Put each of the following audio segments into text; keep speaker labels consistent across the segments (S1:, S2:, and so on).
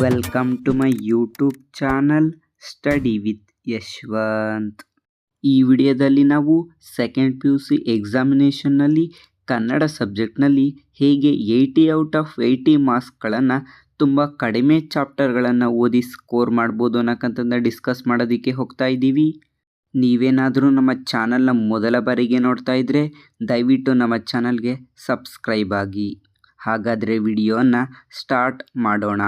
S1: Welcome to my YouTube channel study with Yashwant ಈ ವಿಡಿಯೋದಲ್ಲಿ ನಾವು ಸೆಕೆಂಡ್ ಪಿ ಯು ಸಿ ಎಕ್ಸಾಮಿನೇಷನ್ನಲ್ಲಿ ಕನ್ನಡ ಸಬ್ಜೆಕ್ಟ್ನಲ್ಲಿ ಹೇಗೆ ಏಯ್ಟಿ ಔಟ್ ಆಫ್ ಏಯ್ಟಿ ಮಾರ್ಕ್ಸ್ಗಳನ್ನು ತುಂಬ ಕಡಿಮೆ ಚಾಪ್ಟರ್ಗಳನ್ನು ಓದಿ ಸ್ಕೋರ್ ಮಾಡ್ಬೋದು ಅನ್ನೋಕ್ಕಂತಂದು ಡಿಸ್ಕಸ್ ಮಾಡೋದಕ್ಕೆ ಹೋಗ್ತಾ ಇದ್ದೀವಿ. ನೀವೇನಾದರೂ ನಮ್ಮ ಚಾನಲ್ನ ಮೊದಲ ಬಾರಿಗೆ ನೋಡ್ತಾ ಇದ್ದರೆ ದಯವಿಟ್ಟು ನಮ್ಮ ಚಾನಲ್ಗೆ ಸಬ್ಸ್ಕ್ರೈಬ್ ಆಗಿ. ಹಾಗಾದರೆ ವಿಡಿಯೋನ ಸ್ಟಾರ್ಟ್ ಮಾಡೋಣ.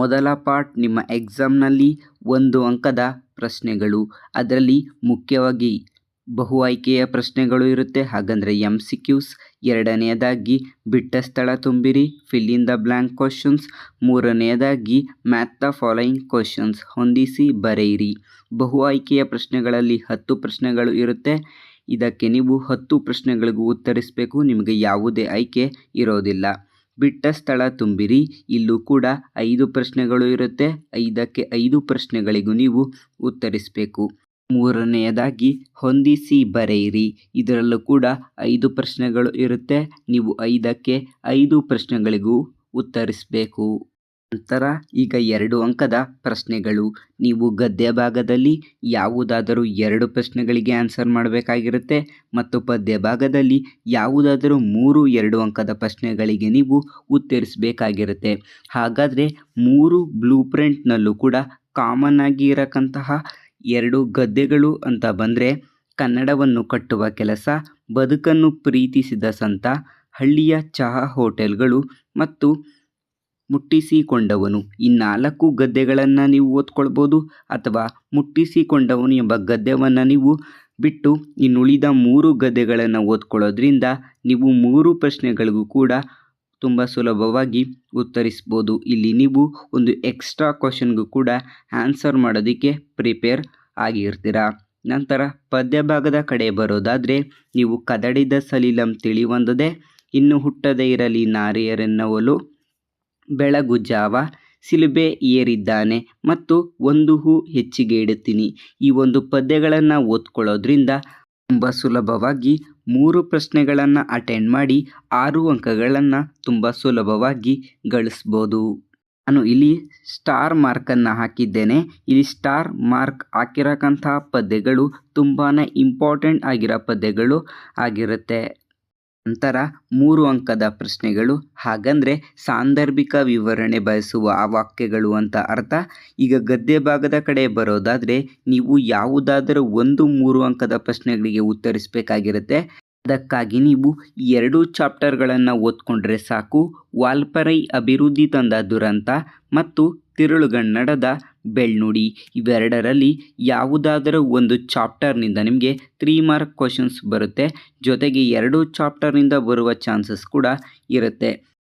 S1: ಮೊದಲ ಪಾರ್ಟ್ ನಿಮ್ಮ ಎಕ್ಸಾಮ್ನಲ್ಲಿ ಒಂದು ಅಂಕದ ಪ್ರಶ್ನೆಗಳು. ಅದರಲ್ಲಿ ಮುಖ್ಯವಾಗಿ ಬಹು ಆಯ್ಕೆಯ ಪ್ರಶ್ನೆಗಳು ಇರುತ್ತೆ. ಹಾಗಂದರೆ ಎಂ ಸಿ ಕ್ಯೂಸ್ ಎರಡನೆಯದಾಗಿ ಬಿಟ್ಟ ಸ್ಥಳ ತುಂಬಿರಿ fill in the blank questions ಮೂರನೆಯದಾಗಿ ಮ್ಯಾಥ್ ದ ಫಾಲೋಯಿಂಗ್ ಕ್ವಶನ್ಸ್ ಹೊಂದಿಸಿ ಬರೆಯಿರಿ. ಬಹು ಆಯ್ಕೆಯ ಪ್ರಶ್ನೆಗಳಲ್ಲಿ ಹತ್ತು ಪ್ರಶ್ನೆಗಳು ಇರುತ್ತೆ. ಇದಕ್ಕೆ ನೀವು ಹತ್ತು ಪ್ರಶ್ನೆಗಳಿಗೂ ಉತ್ತರಿಸಬೇಕು. ನಿಮಗೆ ಯಾವುದೇ ಆಯ್ಕೆ ಇರೋದಿಲ್ಲ. ಬಿಟ್ಟ ಸ್ಥಳ ತುಂಬಿರಿ. ಇಲ್ಲೂ ಕೂಡ ಐದು ಪ್ರಶ್ನೆಗಳು ಇರುತ್ತೆ. ಐದಕ್ಕೆ ಐದು ಪ್ರಶ್ನೆಗಳಿಗೂ ನೀವು ಉತ್ತರಿಸಬೇಕು. ಮೂರನೆಯದಾಗಿ, ಹೊಂದಿಸಿ ಬರೆಯಿರಿ. ಇದರಲ್ಲೂ ಕೂಡ ಐದು ಪ್ರಶ್ನೆಗಳು ಇರುತ್ತೆ. ನೀವು ಐದಕ್ಕೆ ಐದು ಪ್ರಶ್ನೆಗಳಿಗೂ ಉತ್ತರಿಸಬೇಕು. ನಂತರ ಈಗ ಎರಡು ಅಂಕದ ಪ್ರಶ್ನೆಗಳು. ನೀವು ಗದ್ಯ ಭಾಗದಲ್ಲಿ ಯಾವುದಾದರೂ ಎರಡು ಪ್ರಶ್ನೆಗಳಿಗೆ ಆನ್ಸರ್ ಮಾಡಬೇಕಾಗಿರುತ್ತೆ ಮತ್ತು ಪದ್ಯ ಭಾಗದಲ್ಲಿ ಯಾವುದಾದರೂ ಮೂರು, ಎರಡು ಅಂಕದ ಪ್ರಶ್ನೆಗಳಿಗೆ ನೀವು ಉತ್ತರಿಸಬೇಕಾಗಿರುತ್ತೆ. ಹಾಗಾದರೆ ಮೂರು ಬ್ಲೂ ಪ್ರಿಂಟ್ನಲ್ಲೂ ಕೂಡ ಕಾಮನ್ ಆಗಿ ಇರಕ್ಕಂತಹ ಎರಡು ಗದ್ಯಗಳು ಅಂತ ಬಂದರೆ ಕನ್ನಡವನ್ನು ಕಟ್ಟುವ ಕೆಲಸ, ಬದುಕನ್ನು ಪ್ರೀತಿಸಿದ ಸಂತ, ಹಳ್ಳಿಯ ಚಹಾ ಹೋಟೆಲ್ಗಳು ಮತ್ತು ಮುಟ್ಟಿಸಿಕೊಂಡವನು. ಈ ನಾಲ್ಕು ಗದ್ದೆಗಳನ್ನು ನೀವು ಓದ್ಕೊಳ್ಬೋದು ಅಥವಾ ಮುಟ್ಟಿಸಿಕೊಂಡವನು ಎಂಬ ಗದ್ಯವನ್ನು ನೀವು ಬಿಟ್ಟು ಇನ್ನುಳಿದ ಮೂರು ಗದ್ದೆಗಳನ್ನು ಓದ್ಕೊಳ್ಳೋದ್ರಿಂದ ನೀವು ಮೂರು ಪ್ರಶ್ನೆಗಳಿಗೂ ಕೂಡ ತುಂಬ ಸುಲಭವಾಗಿ ಉತ್ತರಿಸ್ಬೋದು. ಇಲ್ಲಿ ನೀವು ಒಂದು ಎಕ್ಸ್ಟ್ರಾ ಕ್ವಶನ್ಗೂ ಕೂಡ ಆನ್ಸರ್ ಮಾಡೋದಕ್ಕೆ ಪ್ರಿಪೇರ್ ಆಗಿರ್ತೀರ. ನಂತರ ಪದ್ಯ ಭಾಗದ ಕಡೆ ಬರೋದಾದರೆ ನೀವು ಕದಡಿದ ಸಲೀಲಂ ತಿಳಿವಂದದೆ ಇನ್ನು ಹುಟ್ಟದೇ ಇರಲಿ ನಾರಿಯರೆನ್ನವಲು ಬೆಳಗು ಜಾವ ಸಿಲುಬೆ ಏರಿದ್ದಾನೆ ಮತ್ತು ಒಂದು ಹೂ ಹೆಚ್ಚಿಗೆ ಇಡುತ್ತೀನಿ. ಈ ಒಂದು ಪದ್ಯಗಳನ್ನು ಓದ್ಕೊಳ್ಳೋದ್ರಿಂದ ತುಂಬ ಸುಲಭವಾಗಿ ಮೂರು ಪ್ರಶ್ನೆಗಳನ್ನು ಅಟೆಂಡ್ ಮಾಡಿ ಆರು ಅಂಕಗಳನ್ನು ತುಂಬ ಸುಲಭವಾಗಿ ಗಳಿಸ್ಬೋದು. ನಾನು ಇಲ್ಲಿ ಸ್ಟಾರ್ ಮಾರ್ಕನ್ನು ಹಾಕಿದ್ದೇನೆ. ಇಲ್ಲಿ ಸ್ಟಾರ್ ಮಾರ್ಕ್ ಹಾಕಿರಕ್ಕಂತಹ ಪದ್ಯಗಳು ತುಂಬಾ ಇಂಪಾರ್ಟೆಂಟ್ ಆಗಿರೋ ಪದ್ಯಗಳು ಆಗಿರುತ್ತೆ. ನಂತರ ಮೂರು ಅಂಕದ ಪ್ರಶ್ನೆಗಳು. ಹಾಗಂದರೆ ಸಾಂದರ್ಭಿಕ ವಿವರಣೆ ಬಯಸುವ ಆ ವಾಕ್ಯಗಳು ಅಂತ ಅರ್ಥ. ಈಗ ಗದ್ಯ ಭಾಗದ ಕಡೆ ಬರೋದಾದರೆ ನೀವು ಯಾವುದಾದರೂ ಒಂದು ಮೂರು ಅಂಕದ ಪ್ರಶ್ನೆಗಳಿಗೆ ಉತ್ತರಿಸಬೇಕಾಗಿರುತ್ತೆ. ಅದಕ್ಕಾಗಿ ನೀವು ಎರಡು ಚಾಪ್ಟರ್ಗಳನ್ನು ಓದ್ಕೊಂಡ್ರೆ ಸಾಕು. ವಾಲ್ಪರೈ ಅಭಿವೃದ್ಧಿ ತಂದ ದುರಂತ ಮತ್ತು ತಿರುಳುಗನ್ನಡದ ಬೆಳ್ನುಡಿ. ಇವೆರಡರಲ್ಲಿ ಯಾವುದಾದರೂ ಒಂದು ಚಾಪ್ಟರ್ನಿಂದ ನಿಮಗೆ ತ್ರೀ ಮಾರ್ಕ್ ಕ್ವಶನ್ಸ್ ಬರುತ್ತೆ. ಜೊತೆಗೆ ಎರಡು ಚಾಪ್ಟರ್ನಿಂದ ಬರುವ ಚಾನ್ಸಸ್ ಕೂಡ ಇರುತ್ತೆ.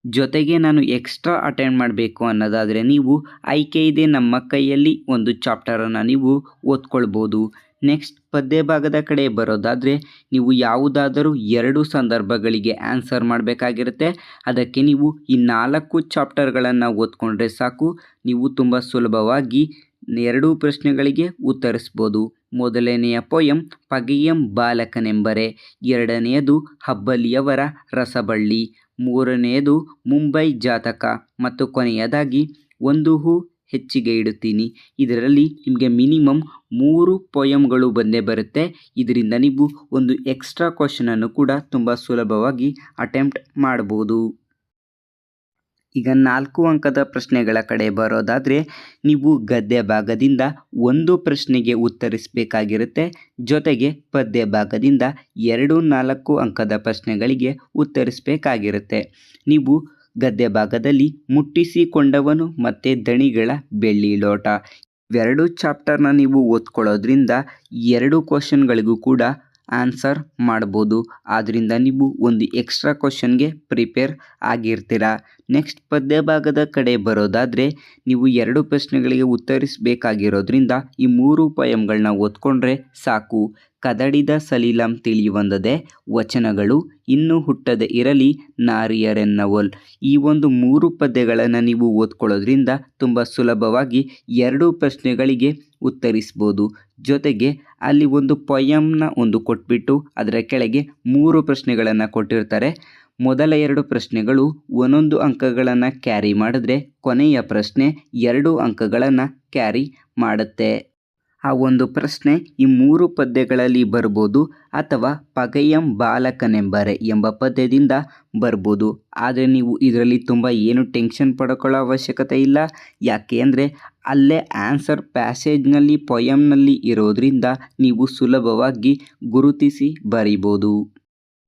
S1: ಜೊತೆಗೆ ನಾನು ಎಕ್ಸ್ಟ್ರಾ ಅಟೆಂಡ್ ಮಾಡಬೇಕು ಅನ್ನೋದಾದರೆ ನೀವು ಆಯ್ಕೆ ಇದೆ ನಮ್ಮ ಕೈಯಲ್ಲಿ ಒಂದು ಚಾಪ್ಟರನ್ನು ನೀವು ಓದ್ಕೊಳ್ಬೋದು. ನೆಕ್ಸ್ಟ್ ಪದ್ಯ ಭಾಗದ ಕಡೆ ಬರೋದಾದರೆ ನೀವು ಯಾವುದಾದರೂ ಎರಡು ಸಂದರ್ಭಗಳಿಗೆ ಆನ್ಸರ್ ಮಾಡಬೇಕಾಗಿರುತ್ತೆ. ಅದಕ್ಕೆ ನೀವು ಈ ನಾಲ್ಕು ಚಾಪ್ಟರ್ಗಳನ್ನು ಓದ್ಕೊಂಡ್ರೆ ಸಾಕು. ನೀವು ತುಂಬ ಸುಲಭವಾಗಿ ಎರಡೂ ಪ್ರಶ್ನೆಗಳಿಗೆ ಉತ್ತರಿಸ್ಬೋದು. ಮೊದಲನೆಯ ಪೊಯಂ ಪಗೆಯಂ ಬಾಲಕನೆಂಬರೆ ಎರಡನೆಯದು, ಹಬ್ಬಲಿಯವರ ರಸಬಳ್ಳಿ ಮೂರನೆಯದು, ಮುಂಬೈ ಜಾತಕ ಮತ್ತು ಕೊನೆಯದಾಗಿ, ಒಂದು ಹೂ ಹೆಚ್ಚಿಗೆ ಇಡುತ್ತೀನಿ. ಇದರಲ್ಲಿ ನಿಮಗೆ ಮಿನಿಮಮ್ ಮೂರು ಪೊಯಮ್ಗಳು ಬಂದೇ ಬರುತ್ತೆ. ಇದರಿಂದ ನೀವು ಒಂದು ಎಕ್ಸ್ಟ್ರಾ ಕ್ವಶನನ್ನು ಕೂಡ ತುಂಬ ಸುಲಭವಾಗಿ ಅಟೆಂಪ್ಟ್ ಮಾಡ್ಬೋದು ಈಗ ನಾಲ್ಕು ಅಂಕದ ಪ್ರಶ್ನೆಗಳ ಕಡೆ ಬರೋದಾದರೆ, ನೀವು ಗದ್ಯ ಭಾಗದಿಂದ ಒಂದು ಪ್ರಶ್ನೆಗೆ ಉತ್ತರಿಸಬೇಕಾಗಿರುತ್ತೆ. ಜೊತೆಗೆ ಪದ್ಯ ಭಾಗದಿಂದ ಎರಡು ನಾಲ್ಕು ಅಂಕದ ಪ್ರಶ್ನೆಗಳಿಗೆ ಉತ್ತರಿಸಬೇಕಾಗಿರುತ್ತೆ. ನೀವು ಗದ್ಯ ಭಾಗದಲ್ಲಿ ಮುಟ್ಟಿಸಿಕೊಂಡವನು ಮತ್ತೆ ದಣಿಗಳ ಬೆಳ್ಳಿ ಲೋಟ. ಇವೆರಡು ಚಾಪ್ಟರ್ನ ನೀವು ಓದ್ಕೊಳ್ಳೋದ್ರಿಂದ ಎರಡು ಕ್ವಶನ್ಗಳಿಗೂ ಕೂಡ ಆನ್ಸರ್ ಮಾಡ್ಬೋದು. ಆದ್ದರಿಂದ ನೀವು ಒಂದು ಎಕ್ಸ್ಟ್ರಾ ಕ್ವಶನ್ಗೆ ಪ್ರಿಪೇರ್ ಆಗಿರ್ತೀರ. ನೆಕ್ಸ್ಟ್ ಪದ್ಯ ಭಾಗದ ಕಡೆ ಬರೋದಾದರೆ, ನೀವು ಎರಡು ಪ್ರಶ್ನೆಗಳಿಗೆ ಉತ್ತರಿಸಬೇಕಾಗಿರೋದ್ರಿಂದ ಈ ಮೂರು ಪಯಂಗಳನ್ನ ಓದ್ಕೊಂಡ್ರೆ ಸಾಕು. ಕದಡಿದ ಸಲೀಲಂ ತಿಳಿಯುವಂದದೆ ವಚನಗಳು ಇನ್ನೂ ಹುಟ್ಟದೆ ಇರಲಿ ನಾರಿಯರೆನ್ನವಲ್. ಈ ಒಂದು ಮೂರು ಪದ್ಯಗಳನ್ನು ನೀವು ಓದ್ಕೊಳ್ಳೋದ್ರಿಂದ ತುಂಬ ಸುಲಭವಾಗಿ ಎರಡು ಪ್ರಶ್ನೆಗಳಿಗೆ ಉತ್ತರಿಸ್ಬೋದು. ಜೊತೆಗೆ ಅಲ್ಲಿ ಒಂದು ಪೊಯಮ್ನ ಒಂದು ಕೊಟ್ಬಿಟ್ಟು ಅದರ ಕೆಳಗೆ ಮೂರು ಪ್ರಶ್ನೆಗಳನ್ನು ಕೊಟ್ಟಿರ್ತಾರೆ. ಮೊದಲ ಎರಡು ಪ್ರಶ್ನೆಗಳು ಒಂದೊಂದು ಅಂಕಗಳನ್ನು ಕ್ಯಾರಿ ಮಾಡಿದ್ರೆ ಕೊನೆಯ ಪ್ರಶ್ನೆ ಎರಡು ಅಂಕಗಳನ್ನು ಕ್ಯಾರಿ ಮಾಡುತ್ತೆ. ಆ ಒಂದು ಪ್ರಶ್ನೆ ಈ ಮೂರು ಪದ್ಯಗಳಲ್ಲಿ ಬರ್ಬೋದು ಅಥವಾ ಪಗಯಂ ಬಾಲಕನೆಂಬರೆ ಎಂಬ ಪದ್ಯದಿಂದ ಬರ್ಬೋದು. ಆದರೆ ನೀವು ಇದರಲ್ಲಿ ತುಂಬ ಏನು ಟೆನ್ಷನ್ ಪಡ್ಕೊಳ್ಳೋ ಅವಶ್ಯಕತೆ ಇಲ್ಲ. ಯಾಕೆ ಅಂದರೆ ಅಲ್ಲೇ ಆನ್ಸರ್ ಪ್ಯಾಸೇಜ್ನಲ್ಲಿ ಪೊಯಮ್ನಲ್ಲಿ ಇರೋದ್ರಿಂದ ನೀವು ಸುಲಭವಾಗಿ ಗುರುತಿಸಿ ಬರಿಬೋದು.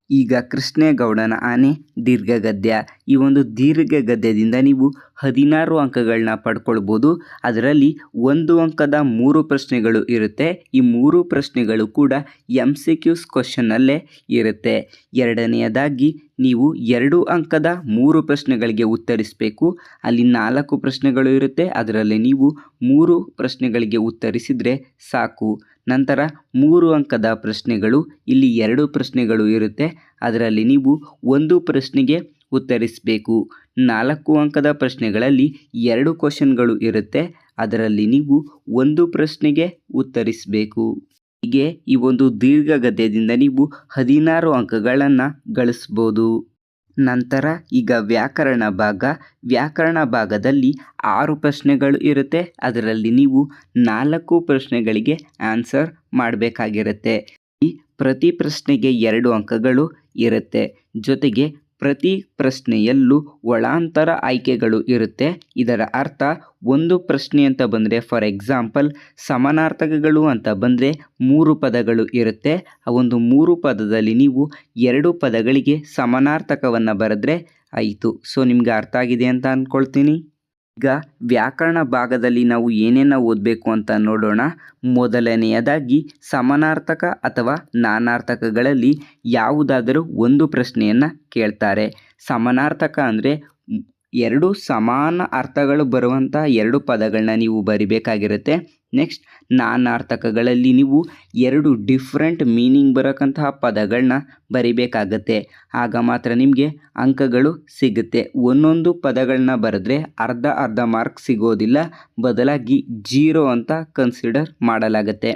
S1: ಈಗ ಕೃಷ್ಣೇಗೌಡನ ಆನೆ ದೀರ್ಘಗದ್ಯ. ಈ ಒಂದು ದೀರ್ಘ ಗದ್ಯದಿಂದ ನೀವು ಹದಿನಾರು ಅಂಕಗಳನ್ನ ಪಡ್ಕೊಳ್ಬೋದು. ಅದರಲ್ಲಿ ಒಂದು ಅಂಕದ ಮೂರು ಪ್ರಶ್ನೆಗಳು ಇರುತ್ತೆ. ಈ ಮೂರು ಪ್ರಶ್ನೆಗಳು ಕೂಡ ಎಂ ಸಿ ಕ್ಯೂಸ್ ಕ್ವಶನ್ನಲ್ಲೇ ಇರುತ್ತೆ. ಎರಡನೆಯದಾಗಿ ನೀವು ಎರಡು ಅಂಕದ ಮೂರು ಪ್ರಶ್ನೆಗಳಿಗೆ ಉತ್ತರಿಸಬೇಕು. ಅಲ್ಲಿ ನಾಲ್ಕು ಪ್ರಶ್ನೆಗಳು ಇರುತ್ತೆ. ಅದರಲ್ಲಿ ನೀವು ಮೂರು ಪ್ರಶ್ನೆಗಳಿಗೆ ಉತ್ತರಿಸಿದರೆ ಸಾಕು. ನಂತರ ಮೂರು ಅಂಕದ ಪ್ರಶ್ನೆಗಳು, ಇಲ್ಲಿ ಎರಡು ಪ್ರಶ್ನೆಗಳು ಇರುತ್ತೆ. ಅದರಲ್ಲಿ ನೀವು ಒಂದು ಪ್ರಶ್ನೆಗೆ ಉತ್ತರಿಸಬೇಕು. ನಾಲ್ಕು ಅಂಕದ ಪ್ರಶ್ನೆಗಳಲ್ಲಿ ಎರಡು ಕ್ವಶನ್ಗಳು ಇರುತ್ತೆ. ಅದರಲ್ಲಿ ನೀವು ಒಂದು ಪ್ರಶ್ನೆಗೆ ಉತ್ತರಿಸಬೇಕು. ಹೀಗೆ ಈ ಒಂದು ದೀರ್ಘ ಗದ್ಯದಿಂದ ನೀವು ಹದಿನಾರು ಅಂಕಗಳನ್ನು ಗಳಿಸ್ಬೋದು ನಂತರ ಈಗ ವ್ಯಾಕರಣ ಭಾಗ. ವ್ಯಾಕರಣ ಭಾಗದಲ್ಲಿ ಆರು ಪ್ರಶ್ನೆಗಳು ಇರುತ್ತೆ. ಅದರಲ್ಲಿ ನೀವು ನಾಲ್ಕು ಪ್ರಶ್ನೆಗಳಿಗೆ ಆನ್ಸರ್ ಮಾಡಬೇಕಾಗಿರುತ್ತೆ. ಈ ಪ್ರತಿ ಪ್ರಶ್ನೆಗೆ ಎರಡು ಅಂಕಗಳು ಇರುತ್ತೆ. ಜೊತೆಗೆ ಪ್ರತಿ ಪ್ರಶ್ನೆಯಲ್ಲೂ ಒಳಾಂತರ ಆಯ್ಕೆಗಳು ಇರುತ್ತೆ. ಇದರ ಅರ್ಥ, ಒಂದು ಪ್ರಶ್ನೆ ಅಂತ ಬಂದರೆ ಫಾರ್ ಎಕ್ಸಾಂಪಲ್ ಸಮಾನಾರ್ಥಕಗಳು ಅಂತ ಬಂದರೆ ಮೂರು ಪದಗಳು ಇರುತ್ತೆ. ಆ ಒಂದು ಮೂರು ಪದದಲ್ಲಿ ನೀವು ಎರಡು ಪದಗಳಿಗೆ ಸಮಾನಾರ್ಥಕವನ್ನು ಬರೆದ್ರೆ ಆಯಿತು. ಸೊ ನಿಮಗೆ ಅರ್ಥ ಆಗಿದೆ ಅಂತ ಅಂದ್ಕೊಳ್ತೀನಿ ಈಗ ವ್ಯಾಕರಣ ಭಾಗದಲ್ಲಿ ನಾವು ಏನೇನು ಓದಬೇಕು ಅಂತ ನೋಡೋಣ. ಮೊದಲನೆಯದಾಗಿ ಸಮಾನಾರ್ಥಕ ಅಥವಾ ನಾನಾರ್ಥಕಗಳಲ್ಲಿ ಯಾವುದಾದರೂ ಒಂದು ಪ್ರಶ್ನೆಯನ್ನು ಕೇಳ್ತಾರೆ. ಸಮಾನಾರ್ಥಕ ಅಂದರೆ ಎರಡು ಸಮಾನ ಅರ್ಥಗಳು ಬರುವಂಥ ಎರಡು ಪದಗಳನ್ನ ನೀವು ಬರಿಬೇಕಾಗಿರುತ್ತೆ. ನೆಕ್ಸ್ಟ್ ನಾನಾರ್ಥಕಗಳಲ್ಲಿ ನೀವು ಎರಡು ಡಿಫ್ರೆಂಟ್ ಮೀನಿಂಗ್ ಬರೋಕ್ಕಂತಹ ಪದಗಳನ್ನ ಬರಿಬೇಕಾಗತ್ತೆ. ಆಗ ಮಾತ್ರ ನಿಮಗೆ ಅಂಕಗಳು ಸಿಗುತ್ತೆ. ಒಂದೊಂದು ಪದಗಳನ್ನ ಬರೆದ್ರೆ ಅರ್ಧ ಅರ್ಧ ಮಾರ್ಕ್ ಸಿಗೋದಿಲ್ಲ. ಬದಲಾಗಿ ಜೀರೋ ಅಂತ ಕನ್ಸಿಡರ್ ಮಾಡಲಾಗತ್ತೆ.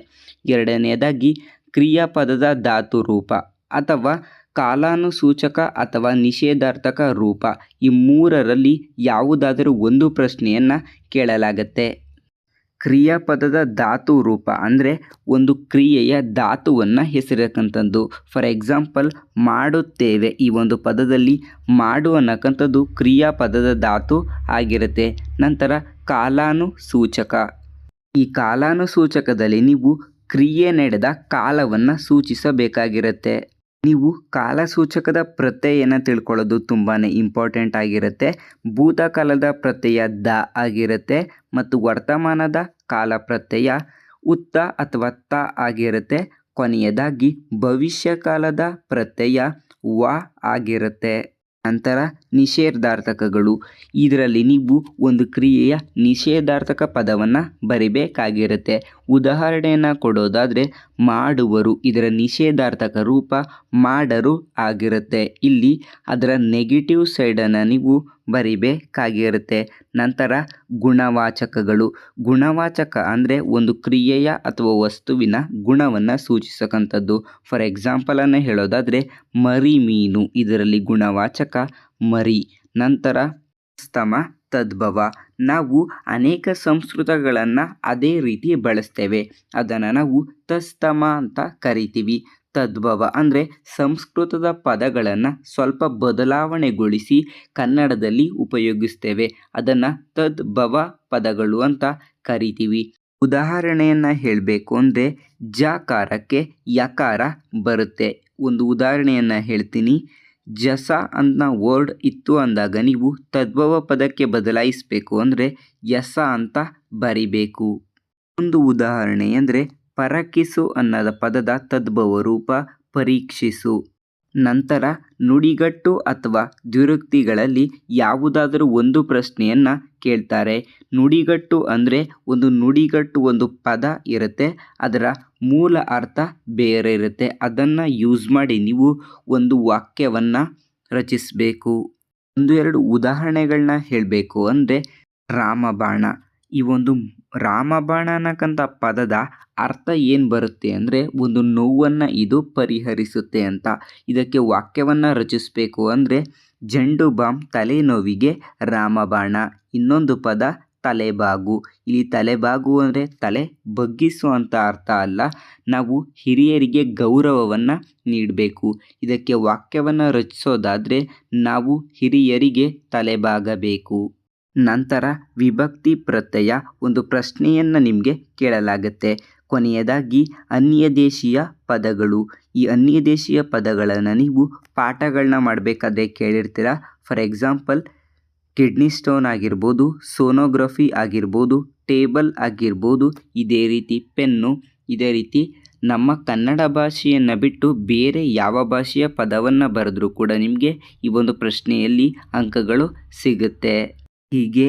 S1: ಎರಡನೆಯದಾಗಿ ಕ್ರಿಯಾಪದದ ಧಾತು ರೂಪ ಅಥವಾ ಕಾಲಾನುಸೂಚಕ ಅಥವಾ ನಿಷೇಧಾರ್ಥಕ ರೂಪ ಈ ಮೂರರಲ್ಲಿ ಯಾವುದಾದರೂ ಒಂದು ಪ್ರಶ್ನೆಯನ್ನು ಕೇಳಲಾಗತ್ತೆ. ಕ್ರಿಯಾಪದದ ಧಾತು ರೂಪ ಅಂದರೆ ಒಂದು ಕ್ರಿಯೆಯ ಧಾತುವನ್ನು ಹೆಸರಕ್ಕಂಥದ್ದು ಫಾರ್ ಎಕ್ಸಾಂಪಲ್ ಮಾಡುತ್ತೇವೆ ಈ ಒಂದು ಪದದಲ್ಲಿ ಮಾಡು ಅನ್ನಕ್ಕಂಥದ್ದು ಕ್ರಿಯಾಪದದ ಧಾತು ಆಗಿರುತ್ತೆ. ನಂತರ ಕಾಲಾನುಸೂಚಕ. ಈ ಕಾಲಾನುಸೂಚಕದಲ್ಲಿ ನೀವು ಕ್ರಿಯೆ ನಡೆದ ಕಾಲವನ್ನು ಸೂಚಿಸಬೇಕಾಗಿರುತ್ತೆ. ನೀವು ಕಾಲಸೂಚಕದ ಪ್ರತ್ಯಯನ ತಿಳ್ಕೊಳ್ಳೋದು ತುಂಬಾ ಇಂಪಾರ್ಟೆಂಟ್ ಆಗಿರುತ್ತೆ. ಭೂತಕಾಲದ ಪ್ರತ್ಯಯ ದ ಆಗಿರುತ್ತೆ ಮತ್ತು ವರ್ತಮಾನದ ಕಾಲ ಪ್ರತ್ಯಯ ಉತ್ತ ಅಥವಾ ತ ಆಗಿರುತ್ತೆ. ಕೊನೆಯದಾಗಿ ಭವಿಷ್ಯಕಾಲದ ಪ್ರತ್ಯಯ ವ ಆಗಿರುತ್ತೆ. ನಂತರ ನಿಷೇಧಾರ್ಥಕಗಳು. ಇದರಲ್ಲಿ ನೀವು ಒಂದು ಕ್ರಿಯೆಯ ನಿಷೇಧಾರ್ಥಕ ಪದವನ್ನು ಬರಿಬೇಕಾಗಿರುತ್ತೆ. ಉದಾಹರಣೆಯನ್ನು ಕೊಡೋದಾದರೆ, ಮಾಡುವರು ಇದರ ನಿಷೇಧಾರ್ಥಕ ರೂಪ ಮಾಡರು ಆಗಿರುತ್ತೆ. ಇಲ್ಲಿ ಅದರ ನೆಗೆಟಿವ್ ಸೈಡನ್ನು ನೀವು ಬರಿಬೇಕಾಗಿರುತ್ತೆ. ನಂತರ ಗುಣವಾಚಕಗಳು. ಗುಣವಾಚಕ ಅಂದರೆ ಒಂದು ಕ್ರಿಯೆಯ ಅಥವಾ ವಸ್ತುವಿನ ಗುಣವನ್ನು ಸೂಚಿಸಕಂಥದ್ದು ಫಾರ್ ಎಕ್ಸಾಂಪಲನ್ನು ಹೇಳೋದಾದರೆ, ಮರಿ ಮೀನು. ಇದರಲ್ಲಿ ಗುಣವಾಚಕ ಮರಿ. ನಂತರ ಸ್ತಮ, ತದ್ಭವ. ನಾವು ಅನೇಕ ಸಂಸ್ಕೃತಗಳನ್ನು ಅದೇ ರೀತಿ ಬಳಸ್ತೇವೆ. ಅದನ್ನು ನಾವು ತಸ್ತಮ ಅಂತ ಕರಿತೀವಿ. ತದ್ಭವ ಅಂದರೆ ಸಂಸ್ಕೃತದ ಪದಗಳನ್ನು ಸ್ವಲ್ಪ ಬದಲಾವಣೆಗೊಳಿಸಿ ಕನ್ನಡದಲ್ಲಿ ಉಪಯೋಗಿಸ್ತೇವೆ. ಅದನ್ನು ತದ್ಭವ ಪದಗಳು ಅಂತ ಕರಿತೀವಿ. ಉದಾಹರಣೆಯನ್ನು ಹೇಳಬೇಕು ಅಂದರೆ ಜಕಾರಕ್ಕೆ ಯಕಾರ ಬರುತ್ತೆ. ಒಂದು ಉದಾಹರಣೆಯನ್ನು ಹೇಳ್ತೀನಿ. ಜಸ ಅಂತ ವರ್ಡ್ ಇತ್ತು ಅಂದಾಗ ನೀವು ತದ್ಭವ ಪದಕ್ಕೆ ಬದಲಾಯಿಸಬೇಕು ಅಂದರೆ ಯಸ ಅಂತ ಬರಿಬೇಕು. ಒಂದು ಉದಾಹರಣೆ ಅಂದರೆ ಪರಕಿಸು ಅನ್ನದ ಪದದ ತದ್ಭವ ರೂಪ ಪರೀಕ್ಷಿಸು. ನಂತರ ನುಡಿಗಟ್ಟು ಅಥವಾ ದ್ವಿರುಕ್ತಿಗಳಲ್ಲಿ ಯಾವುದಾದರೂ ಒಂದು ಪ್ರಶ್ನೆಯನ್ನು ಕೇಳ್ತಾರೆ. ನುಡಿಗಟ್ಟು ಅಂದರೆ ಒಂದು ನುಡಿಗಟ್ಟು ಒಂದು ಪದ ಇರುತ್ತೆ. ಅದರ ಮೂಲ ಅರ್ಥ ಬೇರೆ ಇರುತ್ತೆ. ಅದನ್ನು ಯೂಸ್ ಮಾಡಿ ನೀವು ಒಂದು ವಾಕ್ಯವನ್ನು ರಚಿಸಬೇಕು. ಒಂದು ಎರಡು ಉದಾಹರಣೆಗಳನ್ನ ಹೇಳಬೇಕು ಅಂದರೆ ರಾಮಬಾಣ. ಈ ಒಂದು ರಾಮಬಾಣ ಅನ್ನಕ್ಕಂಥ ಪದದ ಅರ್ಥ ಏನು ಬರುತ್ತೆ ಅಂದರೆ ಒಂದು ನೋವನ್ನು ಇದು ಪರಿಹರಿಸುತ್ತೆ ಅಂತ. ಇದಕ್ಕೆ ವಾಕ್ಯವನ್ನು ರಚಿಸಬೇಕು ಅಂದರೆ ಜಂಡು ಬಾಂಬ್ ತಲೆನೋವಿಗೆ ರಾಮಬಾಣ, ಇನ್ನೊಂದು ಪದ ತಲೆಬಾಗು. ಇಲ್ಲಿ ತಲೆಬಾಗು ಅಂದರೆ ತಲೆ ಬಗ್ಗಿಸು ಅಂತ ಅರ್ಥ ಅಲ್ಲ, ನಾವು ಹಿರಿಯರಿಗೆ ಗೌರವವನ್ನು ನೀಡಬೇಕು. ಇದಕ್ಕೆ ವಾಕ್ಯವನ್ನು ರಚಿಸೋದಾದರೆ ನಾವು ಹಿರಿಯರಿಗೆ ತಲೆಬಾಗಬೇಕು. ನಂತರ ವಿಭಕ್ತಿ ಪ್ರತ್ಯಯ ಒಂದು ಪ್ರಶ್ನೆಯನ್ನು ನಿಮಗೆ ಕೇಳಲಾಗುತ್ತೆ. ಕೊನೆಯದಾಗಿ ಅನ್ಯದೇಶೀಯ ಪದಗಳು. ಈ ಅನ್ಯದೇಶೀಯ ಪದಗಳನ್ನು ನೀವು ಪಾಠಗಳನ್ನ ಮಾಡಬೇಕಾದ್ರೆ ಕೇಳಿರ್ತೀರ? ಫಾರ್ ಎಕ್ಸಾಂಪಲ್, ಕಿಡ್ನಿ ಸ್ಟೋನ್ ಆಗಿರ್ಬೋದು, ಸೋನೋಗ್ರಫಿ ಆಗಿರ್ಬೋದು, ಟೇಬಲ್ ಆಗಿರ್ಬೋದು, ಇದೇ ರೀತಿ ಪೆನ್ನು, ಇದೇ ರೀತಿ ನಮ್ಮ ಕನ್ನಡ ಭಾಷೆಯನ್ನು ಬಿಟ್ಟು ಬೇರೆ ಯಾವ ಭಾಷೆಯ ಪದವನ್ನು ಬರೆದ್ರೂ ಕೂಡ ನಿಮಗೆ ಈ ಒಂದು ಪ್ರಶ್ನೆಯಲ್ಲಿ ಅಂಕಗಳು ಸಿಗುತ್ತೆ. ಹೀಗೆ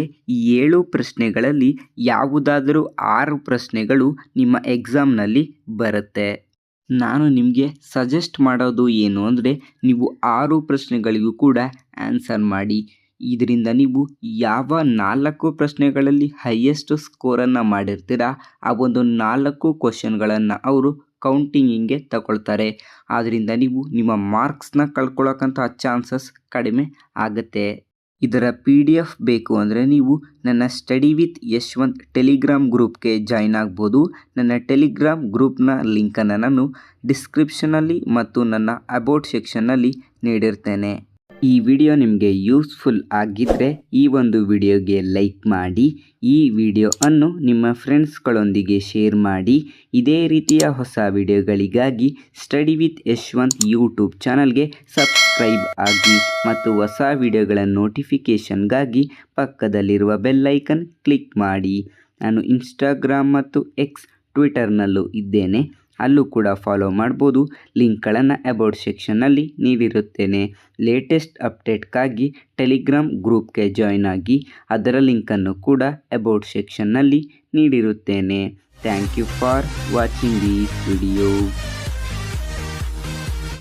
S1: ಏಳು ಪ್ರಶ್ನೆಗಳಲ್ಲಿ ಯಾವುದಾದರೂ ಆರು ಪ್ರಶ್ನೆಗಳು ನಿಮ್ಮ ಎಕ್ಸಾಮ್ನಲ್ಲಿ ಬರುತ್ತೆ. ನಾನು ನಿಮಗೆ ಸಜೆಸ್ಟ್ ಮಾಡೋದು ಏನು ಅಂದರೆ ನೀವು ಆರು ಪ್ರಶ್ನೆಗಳಿಗೂ ಕೂಡ ಆನ್ಸರ್ ಮಾಡಿ. ಇದರಿಂದ ನೀವು ಯಾವ ನಾಲ್ಕು ಪ್ರಶ್ನೆಗಳಲ್ಲಿ ಹೈಯೆಸ್ಟ್ ಸ್ಕೋರನ್ನು ಮಾಡಿರ್ತೀರ, ಆ ಒಂದು ನಾಲ್ಕು ಕ್ವಶನ್ಗಳನ್ನು ಅವರು ಕೌಂಟಿಂಗಿಂಗೆ ತಗೊಳ್ತಾರೆ. ಆದ್ದರಿಂದ ನೀವು ನಿಮ್ಮ ಮಾರ್ಕ್ಸ್ನ ಕಳ್ಕೊಳ್ಳೋಕ್ಕಂಥ ಚಾನ್ಸಸ್ ಕಡಿಮೆ ಆಗುತ್ತೆ. ಇದರ ಪಿ ಡಿ ಎಫ್ ಬೇಕು ಅಂದರೆ ನೀವು ನನ್ನ ಸ್ಟಡಿ ವಿತ್ ಯಶ್ವಂತ್ ಟೆಲಿಗ್ರಾಮ್ ಗ್ರೂಪ್ಗೆ ಜಾಯ್ನ್ ಆಗ್ಬೋದು. ನನ್ನ ಟೆಲಿಗ್ರಾಮ್ ಗ್ರೂಪ್ನ ಲಿಂಕನ್ನು ನಾನು ಡಿಸ್ಕ್ರಿಪ್ಷನಲ್ಲಿ ಮತ್ತು ನನ್ನ ಅಬೌಟ್ ಸೆಕ್ಷನ್ನಲ್ಲಿ ನೀಡಿರ್ತೇನೆ. ಈ ವಿಡಿಯೋ ನಿಮಗೆ ಯೂಸ್ಫುಲ್ ಆಗಿದ್ದರೆ ಈ ಒಂದು ವಿಡಿಯೋಗೆ ಲೈಕ್ ಮಾಡಿ, ಈ ವಿಡಿಯೋವನ್ನು ನಿಮ್ಮ ಫ್ರೆಂಡ್ಸ್ಗಳೊಂದಿಗೆ ಶೇರ್ ಮಾಡಿ, ಇದೇ ರೀತಿಯ ಹೊಸ ವಿಡಿಯೋಗಳಿಗಾಗಿ ಸ್ಟಡಿ ವಿತ್ ಯಶ್ವಂತ್ ಯೂಟ್ಯೂಬ್ ಚಾನಲ್ಗೆ ಸಬ್ಸ್ಕ್ರೈಬ್ ಆಗಿ ಮತ್ತು ಹೊಸ ವಿಡಿಯೋಗಳ ನೋಟಿಫಿಕೇಷನ್ಗಾಗಿ ಪಕ್ಕದಲ್ಲಿರುವ ಬೆಲ್ಲೈಕನ್ ಕ್ಲಿಕ್ ಮಾಡಿ. ನಾನು ಇನ್ಸ್ಟಾಗ್ರಾಮ್ ಮತ್ತು ಎಕ್ಸ್ ಟ್ವಿಟರ್ನಲ್ಲೂ ಇದ್ದೇನೆ. ಅಲ್ಲೂ ಕೂಡ ಫಾಲೋ ಮಾಡ್ಬೋದು. ಲಿಂಕ್ಗಳನ್ನು ಅಬೌಟ್ ಸೆಕ್ಷನ್ನಲ್ಲಿ ನೀಡಿರುತ್ತೇನೆ ಲೇಟೆಸ್ಟ್ ಅಪ್ಡೇಟ್ಗಾಗಿ ಟೆಲಿಗ್ರಾಮ್ ಗ್ರೂಪ್ಗೆ ಜಾಯ್ನ್ ಆಗಿ ಅದರ ಲಿಂಕನ್ನು ಕೂಡ ಅಬೌಟ್ ಸೆಕ್ಷನ್ನಲ್ಲಿ ನೀಡಿರುತ್ತೇನೆ. Thank you for watching these video